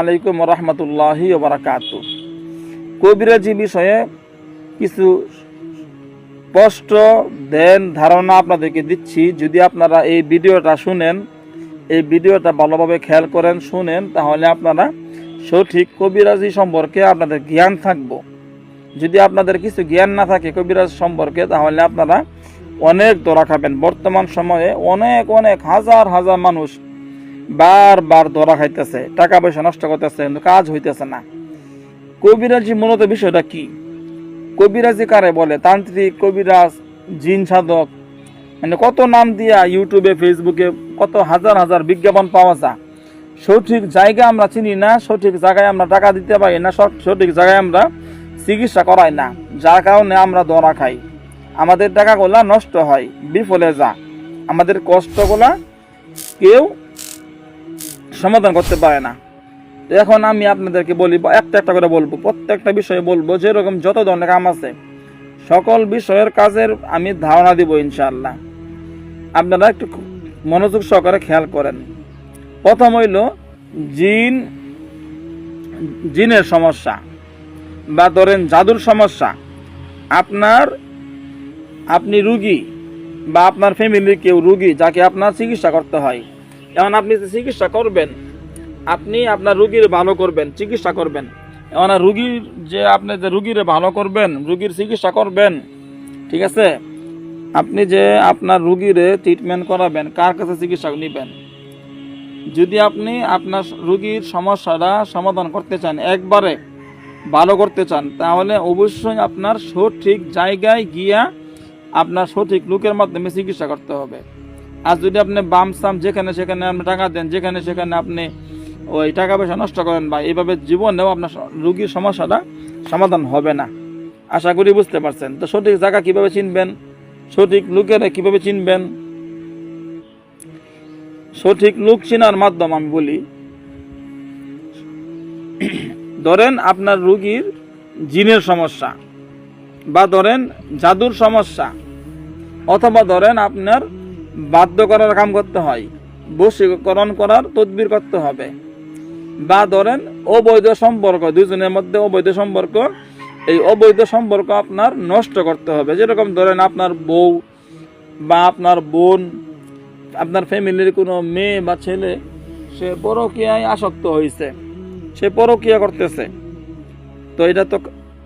আলাইকুম রহমতুল্লাহি বারাকাত কবিরাজি বিষয়ে কিছু স্পষ্ট দেন, ধারণা আপনাদেরকে দিচ্ছি। যদি আপনারা এই ভিডিওটা শুনেন, এই ভিডিওটা ভালোভাবে খেয়াল করেন, শুনেন, তাহলে আপনারা সঠিক কবিরাজি সম্পর্কে আপনাদের জ্ঞান থাকব। যদি আপনাদের কিছু জ্ঞান না থাকে কবিরাজ সম্পর্কে, তাহলে আপনারা অনেক দোরা খাবেন। বর্তমান সময়ে অনেক অনেক, হাজার হাজার মানুষ বারবার ধরা খাইতেছে, টাকা পয়সা নষ্ট করতেছে, কিন্তু কাজ হইতেছে না। কবিরাজি মূলত বিষয়টা কি? কবিরাজি কারে বলে? তান্ত্রিক, কবিরাজ, জিন সাধক। মানে কত নাম দিয়া ইউটিউবে, ফেসবুকে কত হাজার হাজার বিজ্ঞাপন পাওয়া যায়। সঠিক জায়গা আমরা চিনি না, সঠিক জায়গায় আমরা টাকা দিতে পারি না, সঠ- সঠিক জায়গায় আমরা চিকিৎসা করাই না। যার কারণে আমরা ধরা খাই। আমাদের টাকাগুলা নষ্ট হয়, বিফলে যা আমাদের কষ্টগুলা কেউ সমাধান করতে পারে না। এখন আমি আপনাদেরকে বলি, একটা একটা করে বলব, প্রত্যেকটা বিষয়ে বলব, যেরকম যত ধরনের কাম আছে, সকল বিষয়ের কাজের আমি ধারণা দিব ইনশাআল্লাহ। আপনারা একটু মনোযোগ সহকারে খেয়াল করেন। প্রথম হইল জিন, জিনের সমস্যা বা ধরেন জাদুর সমস্যা। আপনার, আপনি রুগী বা আপনার ফ্যামিলির কেউ রুগী যাকে আপনার চিকিৎসা করতে হয়। এখন আপনি যে চিকিৎসা করবেন, আপনি আপনার রুগীর ভালো করবেন, চিকিৎসা করবেন। আর রুগীর যে আপনি যে রুগীরে ভালো করবেন, রুগীর চিকিৎসা করবেন, ঠিক আছে? আপনি যে আপনার রুগীরে ট্রিটমেন্ট করাবেন, কার কাছে চিকিৎসা নেবেন? যদি আপনি আপনার রুগীর সমস্যাটা সমাধান করতে চান, একবারে ভালো করতে চান, তাহলে অবশ্যই আপনার সঠিক জায়গায় গিয়া আপনার সঠিক লোকের মাধ্যমে চিকিৎসা করতে হবে। আর যদি আপনি বাম সাম যেখানে সেখানে আপনি টাকা দেন, যেখানে সেখানে আপনি ওই টাকা পয়সা নষ্ট করেন বা এইভাবে জীবনেও আপনার রুগীর সমস্যাটা সমাধান হবে না। আশা করি বুঝতে পারছেন। তো সঠিক জায়গা কীভাবে চিনবেন? সঠিক লোকেরা কীভাবে চিনবেন? সঠিক লোক চেনার মাধ্যম আমি বলি, ধরেন আপনার রুগীর জিনের সমস্যা বা ধরেন জাদুর সমস্যা অথবা ধরেন আপনার বাধ্য করার কাম করতে হয়। বশীকরণ করার তদবির করতে হবে। বা ধরেন, অবৈধ সম্পর্ক, দুজনের মধ্যে অবৈধ সম্পর্ক, এই অবৈধ সম্পর্ক আপনার নষ্ট করতে হবে। যেরকম ধরেন, আপনার বউ বা আপনার বোন, আপনার ফ্যামিলির কোনো মেয়ে বা ছেলে, সে পরকীয়ায় আসক্ত হয়েছে সে পরকীয়া করতেছে। তো এটা তো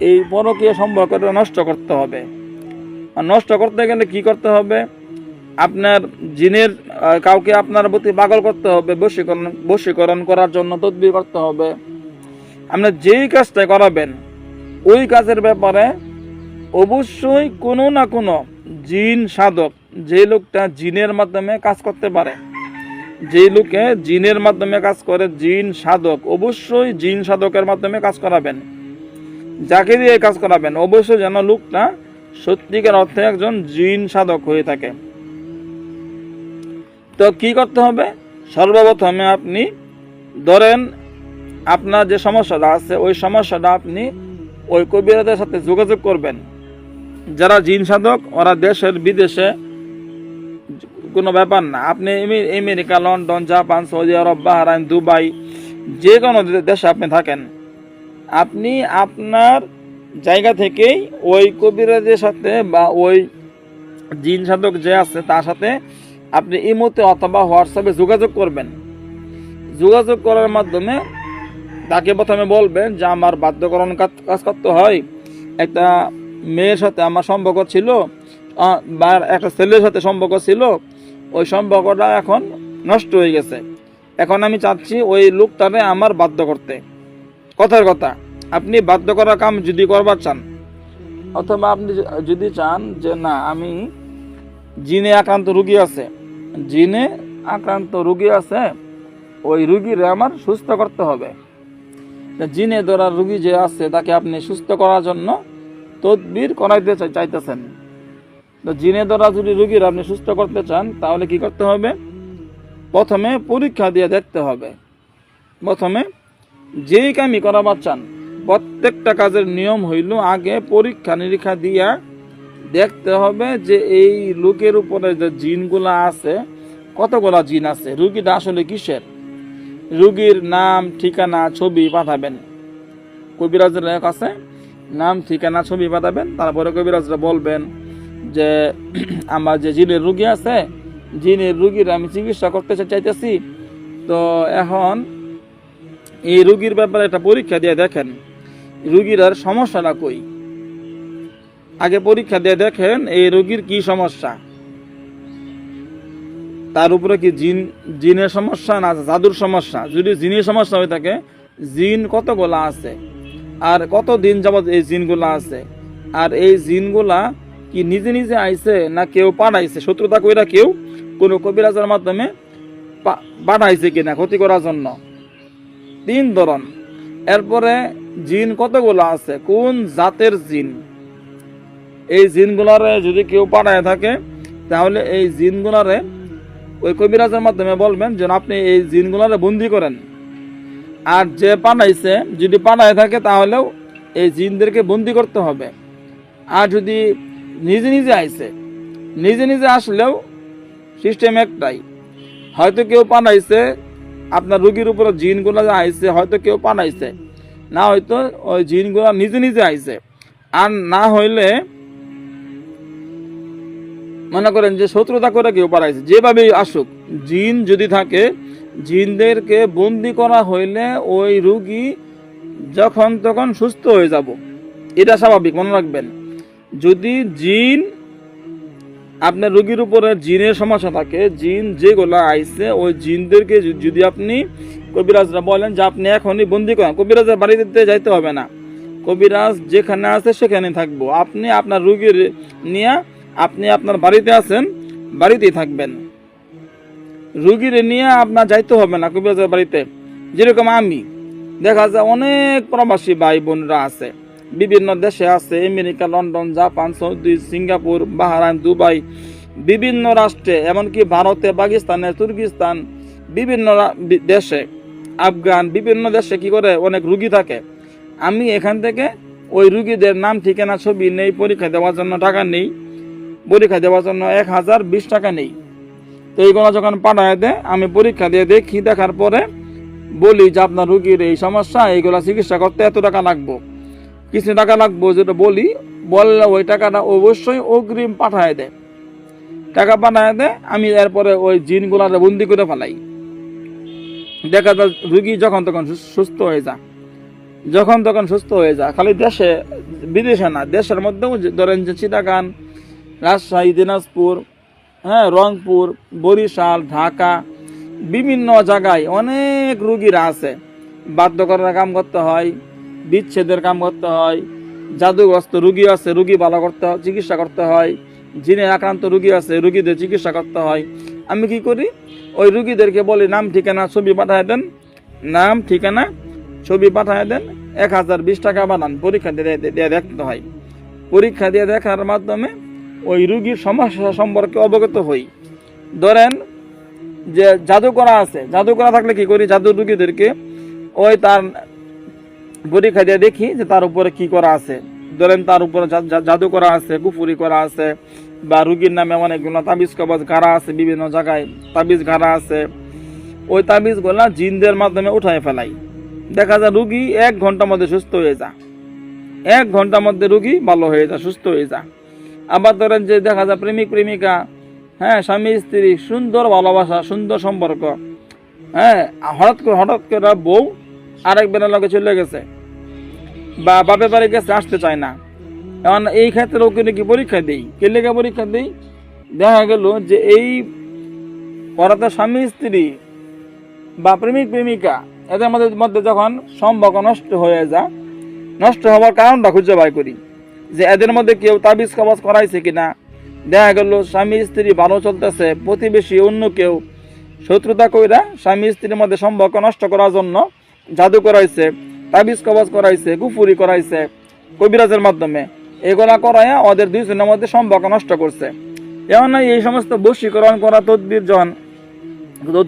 এই পরকীয়া সম্পর্কটা নষ্ট করতে হবে। আর নষ্ট করতে গেলে কি করতে হবে? আপনার জিনের কাউকে আপনার প্রতি পাগল করতে হবে, বশীকরণ বশীকরণ করার জন্য তদবির করতে হবে। আপনার যেই কাজটা করাবেন, ওই কাজের ব্যাপারে অবশ্যই কোনো না কোনো জিন সাধক, যে লোকটা জিনের মাধ্যমে কাজ করতে পারে, যে লোকে জিনের মাধ্যমে কাজ করে, জিন সাধক, অবশ্যই জিন সাধকের মাধ্যমে কাজ করাবেন। যাকে দিয়ে কাজ করাবেন, অবশ্যই যেন লোকটা সত্যিকার অর্থে একজন জিন সাধক হয়ে থাকে। তো কি করতে হবে? সর্বপ্রথমে আপনি ধরেন আপনার যে সমস্যাটা আছে, ওই সমস্যাটা আপনি ওই কবিরাদের সাথে যোগাযোগ করবেন। যারা জিন সাধক, ওরা দেশের বিদেশে কোনো ব্যাপার না। আপনি America, London, Japan, Saudi Arab, Bahrain, Dubai, যে কোনো দেশে আপনি থাকেন। আপনি আপনার জায়গা থেকেই ওই কবিরাজের সাথে বা ওই জিন সাধক যে আছে, তার সাথে আপনি ইমোতে অথবা হোয়াটসঅ্যাপে যোগাযোগ করবেন। যোগাযোগ করার মাধ্যমে তাকে প্রথমে বলবেন যে, আমার বাধ্যকরণ কাজ- করতে হয়। একটা মেয়ের সাথে আমার সম্পর্ক ছিল বা একটা ছেলের সাথে সম্পর্ক ছিল। ওই সম্পর্কটা এখন নষ্ট হয়ে গেছে। এখন আমি চাচ্ছি ওই লোকটারে আমার বাধ্য করতে। কথার কথা, আপনি বাধ্য করার কাম যদি করবার চান, অথবা আপনি যদি চান যে, না, আমি জিনে আক্রান্ত রুগী আছে জিনে আক্রান্ত রুগী আছে, ওই রুগীরে আমার সুস্থ করতে হবে। জিনে ধরা রুগী যে আছে, তাকে আপনি সুস্থ করার জন্য তদবির করাইতে চাই- চাইতেছেন। তো জিনে ধরা যদি রুগীর আপনি সুস্থ করতে চান, তাহলে কি করতে হবে? প্রথমে পরীক্ষা দিয়ে দেখতে হবে। প্রথমে যেই কামই করাবার চান, প্রত্যেকটা কাজের নিয়ম হইল আগে পরীক্ষা নিরীক্ষা দিয়া দেখতে হবে যে এই লোকের উপরে যে জিনগুলা আছে, কতগুলা জিন আছে? রুগীটা আসলে কিসের? রুগীর নাম, ঠিকানা, ছবি পাঠাবেন। কবিরাজের আছে, নাম, ঠিকানা, ছবি পাঠাবেন। তারপরে কবিরাজরা বলবেন যে, আমার যে জিনের রুগী আছে, জিনের রুগীর আমি চিকিৎসা করতে চাইতেছি। তো এখন এই রুগীর ব্যাপারে একটা পরীক্ষা দিয়ে দেখেন, রুগীর আর সমস্যাটা কই? আগে পরীক্ষা দিয়ে দেখেন এই রোগীর কি সমস্যা। তার উপরে কি জিন, জিনের সমস্যা না জাদুর সমস্যা? যদি জিনের সমস্যা হয়ে থাকে, জিন কতগুলা আছে? আর কত দিন যাবত এই জিনগুলা আছে? আর এই জিনগুলা কি নিজে নিজে আইছে না কেউ পাঠাইছে? শত্রুতা কইরা কেউ কোনো কবিরাজের মাধ্যমে পাঠাইছে কিনা ক্ষতি করার জন্য? তিন ধরন। এরপরে জিন কতগুলো আছে? কোন জাতের জিন? এই জিনগুলারে যদি কেউ পাঠায় থাকে, তাহলে এই জিনগুলারে ওই কবিরাজের মাধ্যমে বলবেন যেন আপনি এই জিনগুলারে বন্দি করেন। আর যে পাঠাইছে যদি পাঠায় থাকে, তাহলেও এই জিনদেরকে বন্দি করতে হবে। আর যদি নিজে নিজে আইছে, নিজে নিজে আসলেও সিস্টেম একটাই, হয়তো কেউ পাঠাইছে আপনার রুগীর উপরে জিনগুলো আইছে, হয়তো কেউ পাঠাইছে না হয়তো ওই জিনগুলো নিজে নিজে আইছে। আর না হইলে মনে করেন যে শত্রুতা করে কেউ পাঠাইছে যেভাবেই আসুক, জিন যদি থাকে, জিনদেরকে বন্দি করা হইলে ওই রুগী যখন তখন সুস্থ হয়ে যাব। এটা স্বাভাবিক, মনে রাখবেন। যদি জিন, আপনার রুগীর উপরে জিনের সমস্যা থাকে, জিন যেগুলো আইছে, ওই জিনদেরকে যদি- যদি আপনি কবিরাজরা বলেন যে আপনি এখনই বন্দি করেন, কবিরাজের বাড়িতে যাইতে হবে না। কবিরাজ যেখানে আছে সেখানে থাকব। আপনি আপনার রুগীর নিয়ে আপনি আপনার বাড়িতে আছেন, বাড়িতেই থাকবেন। রুগীর নিয়ে আপনার যাইতে হবে না, কবিরাজের বাড়িতে। যেরকম আমি, দেখা যায় অনেক প্রবাসী ভাই বোনরা আছে। বিভিন্ন দেশে আছে, America, London, Japan, Saudi, Singapore, Bahrain, Dubai, বিভিন্ন রাষ্ট্রে, এমনকি ভারতে, পাকিস্তানে, তুর্কিস্তান, বিভিন্ন দেশে, আফগান, বিভিন্ন দেশে কি করে অনেক রুগী থাকে। আমি এখান থেকে ওই রুগীদের নাম, ঠিকানা, ছবি নেই, পরীক্ষা দেওয়ার জন্য টাকা নেই। পরীক্ষা দেওয়ার জন্য এক হাজার বিশ টাকা নেই। তো এইগুলো যখন পাঠায় দেয়, আমি পরীক্ষা দিয়ে দেখি দেখার পরে বলি যে আপনার রুগীর এই সমস্যা, এইগুলা চিকিৎসা করতে এত টাকা লাগবো। কিছু টাকা লাগবো যেটা বলি বললে ওই টাকাটা অবশ্যই অগ্রিম পাঠায় দেয়। টাকা পাঠায় দেয়, আমি এরপরে ওই জিনগুলারে বন্দি করে ফেলাই। দেখা যায় রুগী যখন তখন সুস্থ হয়ে যা যখন তখন সুস্থ হয়ে যা খালি দেশে, বিদেশে না, দেশের মধ্যেও ধরেন যে চিটাগান রাজশাহী, দিনাজপুর হ্যাঁ রংপুর, বরিশাল, ঢাকা, বিভিন্ন জায়গায় অনেক রুগীরা আছে। বাধ্য করার কাম করতে হয়, বিচ্ছেদের কাম করতে হয়, জাদুগ্রস্ত রুগী আছে, রুগী ভালো করতে চিকিৎসা করতে হয়, জিনে আক্রান্ত রুগী আছে, রুগীদের চিকিৎসা করতে হয়। আমি কি করি? ওই রুগীদেরকে বলি, নাম, ঠিকানা, ছবি পাঠায় দেন। নাম, ঠিকানা, ছবি পাঠায় দেন, এক হাজার বিশ টাকা বানান। পরীক্ষা দিয়ে দেখতে হয়। পরীক্ষা দিয়ে দেখার মাধ্যমে ওই রুগীর সমস্যা সম্পর্কে অবগত হই। ধরেন যে জাদু করা আছে জাদু করা থাকলে কি করি? জাদু রুগীদেরকে ওই তার পরীক্ষা দিয়ে দেখি যে তার উপরে কি করা আছে। ধরেন তার উপরে জাদু করা আছে, কুফুরি করা আছে, বা রুগীর নামে অনেকগুলো তাবিজ কবজ গাড়া আছে, বিভিন্ন জায়গায় তাবিজ গাড়া আছে। ওই তাবিজগুলা জিনদের মাধ্যমে উঠায় ফেলাই। দেখা যায় রুগী এক ঘণ্টার মধ্যে সুস্থ হয়ে যা এক ঘণ্টার মধ্যে রুগী ভালো হয়ে যা সুস্থ হয়ে যা আবার ধরেন যে দেখা যায় প্রেমিক, প্রেমিকা হ্যাঁ স্বামী, স্ত্রী, সুন্দর ভালোবাসা, সুন্দর সম্পর্ক হ্যাঁ হঠাৎ করে হঠাৎ করে বউ আরেক বেলার লগে চলে গেছে বা বাপের বাড়ি গেছে আসতে চায় না। এখন এই ক্ষেত্রে ওকে নাকি পরীক্ষা দেই? কে লেগে পরীক্ষা দেই? দেখা গেল যে এই ওরা তো স্বামী, স্ত্রী বা প্রেমিক, প্রেমিকা, এদের মধ্যে মধ্যে যখন সম্পর্ক নষ্ট হয়ে যায়, নষ্ট হওয়ার কারণটা খুঁজে বাই করি। যে এদের মধ্যে কেউ তাবিজ কবাজ করাইছে কিনা, দেখা গেল স্বামী স্ত্রী ভালো চলতেছে, প্রতিবেশী অন্য কেউ শত্রুতা কইরা স্বামী স্ত্রীর মধ্যে সম্পর্ক নষ্ট করার জন্য জাদু করাইছে, তাবিজ কবাজ করাইছে কুফুরি করাইছে কবিরাজের মাধ্যমে। এগুলা করাইয়া ওদের দুইজনের মধ্যে সম্পর্ক নষ্ট করছে। এমন নয়, এই সমস্ত বশীকরণ করা তদবির যখন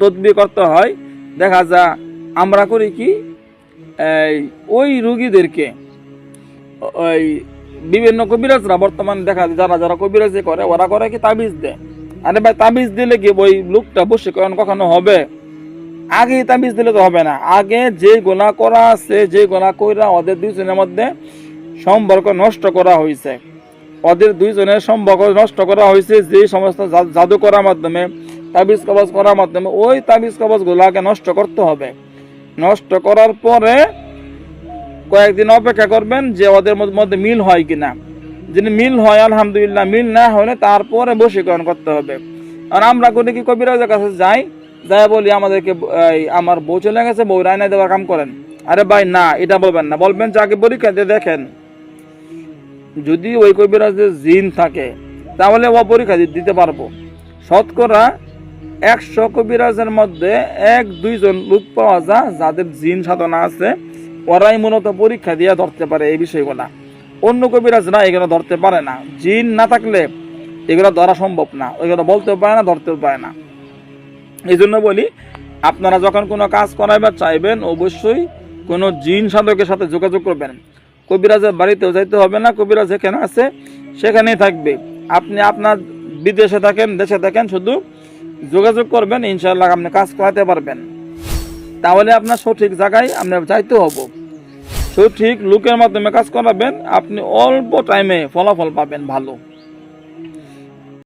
তদবির করতে হয়, দেখা যা, আমরা করি কি ওই রুগীদেরকে, ওই বিভিন্ন কবিরাজরা বর্তমান দেখা যায়, যারা যারা কবিরাজি করে, ওরা করে কি তাবিজ দেয়? আরে ভাই, তাবিজ দিলে কি ওই লোকটা বশীকরণ কখনো হবে? আগে তাবিজ দিলে তো হবে না। আগে যে গোনা করা আছে, যে গোনা কইরা ওদের দুইজনের মধ্যে সম্পর্ক নষ্ট করা হয়েছে ওদের দুইজনের সম্পর্ক নষ্ট করা হয়েছে যে সমস্ত জাদু করার মাধ্যমে, তাবিজ কবজ করার মাধ্যমে, ওই তাবিজ কবজ গুলাকে নষ্ট করতে হবে। নষ্ট করার পরে কয়েকদিন অপেক্ষা করবেন যে ওদের মধ্যে- মিল হয় কিনা। যিনি মিল হয়, আলহামদুলিল্লাহ মিল না হলে তারপরে বশীকরণ করতে হবে। আর আমরা করি কি কবিরাজের কাছে যাই যাই বলি আমাদেরকে আমার বউ চলে গেছে, বউ রায়না দেওয়ার কাম করেন। আরে ভাই, না, এটা বলবেন না। বলবেন যে আগে পরীক্ষা দিয়ে দেখেন। যদি ওই কবিরাজের জিন থাকে, তাহলে ও পরীক্ষা দিতে পারব। শতকরা একশো কবিরাজের মধ্যে এক দুইজন লোক পাওয়া যায়, যাদের জিন সাধনা আছে। ওরাই মূলত পরীক্ষা দিয়ে ধরতে পারে এই বিষয়গুলা। অন্য কবিরাজ না, এগুলো ধরতে পারে না। জিন না থাকলে এগুলো ধরা সম্ভব না। ওইগুলো বলতেও পারে না, ধরতেও পারে না। এই জন্য বলি, আপনারা যখন কোনো কাজ করাইবার চাইবেন, অবশ্যই কোনো জিন সাধকের সাথে যোগাযোগ করবেন। কবিরাজের বাড়িতেও যাইতে হবে না। কবিরাজ যেখানে আছে, সেখানেই থাকবে। আপনি আপনার বিদেশে থাকেন, দেশে থাকেন, শুধু যোগাযোগ করবেন ইনশাল্লাহ আপনি কাজ করাতে পারবেন। তাহলে আপনার সঠিক জায়গায় আপনার যাইতে হব। সঠিক লোকের মাধ্যমে কাজ করাবেন আপনি অল্প টাইমে ফলাফল পাবেন ভালো।